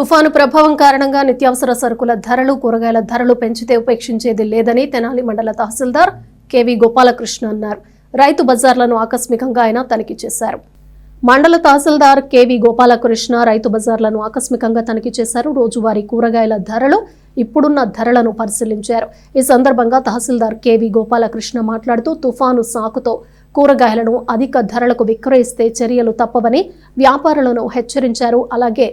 తుఫాను ప్రభావం కారణంగా నిత్యావసర సరుకుల ధరలు కూరగాయల ధరలు పెంచితే ఉపేక్షించేది లేదని తెనాలి మండల తహసీల్దార్ కెవి గోపాలకృష్ణ అన్నారు. రైతు బజార్లను ఆకస్మికంగా ఆయన తనిఖీ చేశారు. మండల తహసీల్దార్ కెవి గోపాలకృష్ణ రైతు బజార్లను ఆకస్మికంగా తనిఖీ చేశారు. రోజువారీ కూరగాయల ధరలు ఇప్పుడున్న ధరలను పరిశీలించారు. ఈ సందర్భంగా తహసీల్దార్ కెవి గోపాలకృష్ణ మాట్లాడుతూ తుఫాను సాకుతో కూరగాయలను అధిక ధరలకు విక్రయిస్తే చర్యలు తప్పవని వ్యాపారులను హెచ్చరించారు. అలాగే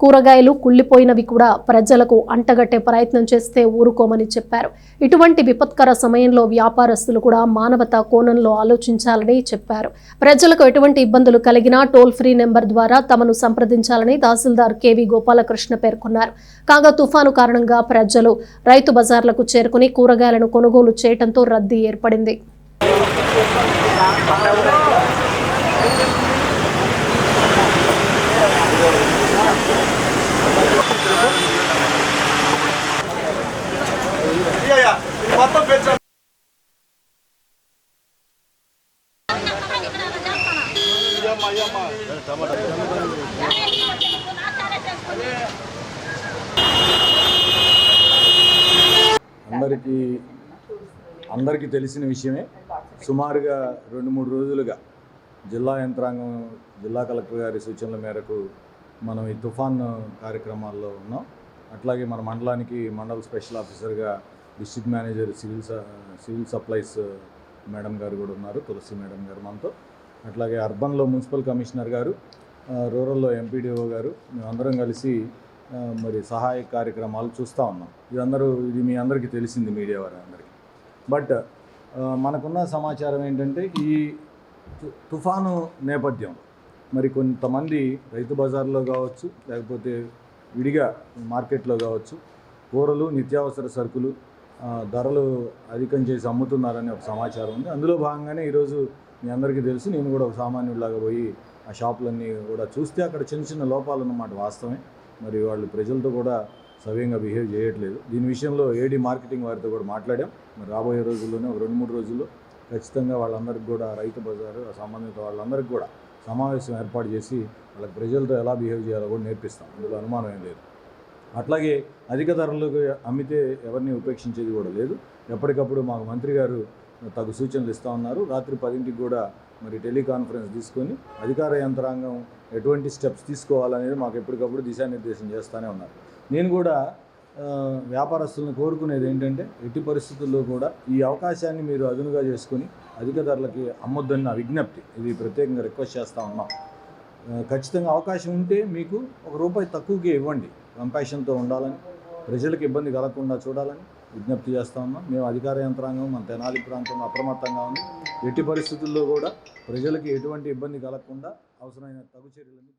కూరగాయలు కుళ్ళిపోయినవి కూడా ప్రజలకు అంటగట్టే ప్రయత్నం చేస్తే ఊరుకోమని చెప్పారు. ఇటువంటి విపత్కర సమయంలో వ్యాపారస్తులు కూడా మానవతా కోణంలో ఆలోచించాలని చెప్పారు. ప్రజలకు ఎటువంటి ఇబ్బందులు కలిగినా టోల్ ఫ్రీ నెంబర్ ద్వారా తమను సంప్రదించాలని తహసీల్దార్ కేవి గోపాలకృష్ణ పేర్కొన్నారు. కాగా తుఫాను కారణంగా ప్రజలు రైతు బజార్లకు చేరుకుని కూరగాయలను కొనుగోలు చేయడంతో రద్దీ ఏర్పడింది. మొత్తం పెంచాలి అందరికీ అందరికీ తెలిసిన విషయమే సుమారుగా రెండు మూడు రోజులుగా జిల్లా యంత్రాంగం జిల్లా కలెక్టర్ గారి సూచనల మేరకు మనం ఈ తుఫాన్ కార్యక్రమాల్లో ఉన్నాం. అట్లాగే మన మండలానికి మండల స్పెషల్ ఆఫీసర్గా డిస్ట్రిక్ట్ మేనేజర్ సివిల్ స- సివిల్ సప్లైస్ మేడం గారు కూడా ఉన్నారు తులసి మేడం గారు మనతో. అట్లాగే అర్బన్లో మున్సిపల్ కమిషనర్ గారు రూరల్లో ఎంపీడీఓ గారు మేమందరం కలిసి మరి సహాయ కార్యక్రమాలు చూస్తూ ఉన్నాం. ఇది అందరూ ఇది మీ అందరికీ తెలిసింది మీడియా వారి అందరికీ. బట్ మనకున్న సమాచారం ఏంటంటే ఈ తు- తుఫాను నేపథ్యం. మరి కొంతమంది రైతు బజార్లో కావచ్చు లేకపోతే విడిగా మార్కెట్లో కావచ్చు కూరలు నిత్యావసర సరుకులు ధరలు అధికం చేసి అమ్ముతున్నారని ఒక సమాచారం ఉంది. అందులో భాగంగానే ఈరోజు మీ అందరికీ తెలుసు నేను కూడా ఒక సామాన్యుడిలాగా పోయి ఆ షాపులన్నీ కూడా చూస్తే అక్కడ చిన్న చిన్న లోపాలు అన్నమాట వాస్తవమే. మరి వాళ్ళు ప్రజలతో కూడా సవ్యంగా బిహేవ్ చేయట్లేదు. దీని విషయంలో ఏడీ మార్కెటింగ్ వారితో కూడా మాట్లాడాం. మరి రాబోయే రోజుల్లోనే ఒక రెండు మూడు రోజుల్లో ఖచ్చితంగా వాళ్ళందరికీ కూడా రైతు బజారు సంబంధిత వాళ్ళందరికీ కూడా సమావేశం ఏర్పాటు చేసి వాళ్ళకి ప్రజలతో ఎలా బిహేవ్ చేయాలో కూడా నేర్పిస్తాం. అందులో అనుమానం ఏం లేదు. అట్లాగే అధిక ధరలకు అమ్మితే ఎవరిని ఉపేక్షించేది కూడా లేదు. ఎప్పటికప్పుడు మాకు మంత్రి గారు తగు సూచనలు ఇస్తూ ఉన్నారు. రాత్రి పదింటికి కూడా మరి టెలికాన్ఫరెన్స్ తీసుకొని అధికార యంత్రాంగం ఎటువంటి స్టెప్స్ తీసుకోవాలనేది మాకు ఎప్పటికప్పుడు దిశానిర్దేశం చేస్తూనే ఉన్నారు. నేను కూడా వ్యాపారస్తులను కోరుకునేది ఏంటంటే ఎట్టి పరిస్థితుల్లో కూడా ఈ అవకాశాన్ని మీరు అదునుగా చేసుకొని అధిక ధరలకి అమ్మొద్దని నా విజ్ఞప్తి. ఇది ప్రత్యేకంగా రిక్వెస్ట్ చేస్తూ ఉన్నాం. ఖచ్చితంగా అవకాశం ఉంటే మీకు ఒక రూపాయి తక్కువకే ఇవ్వండి. కంపాషన్తో ఉండాలని ప్రజలకు ఇబ్బంది కలగకుండా చూడాలని విజ్ఞప్తి చేస్తా ఉన్నాం. మేము అధికార యంత్రాంగం మన తెనాలి ప్రాంతం అప్రమత్తంగా ఉంది. ఎట్టి పరిస్థితుల్లో కూడా ప్రజలకి ఎటువంటి ఇబ్బంది కలగకుండా అవసరమైన తగు చర్యలన్నీ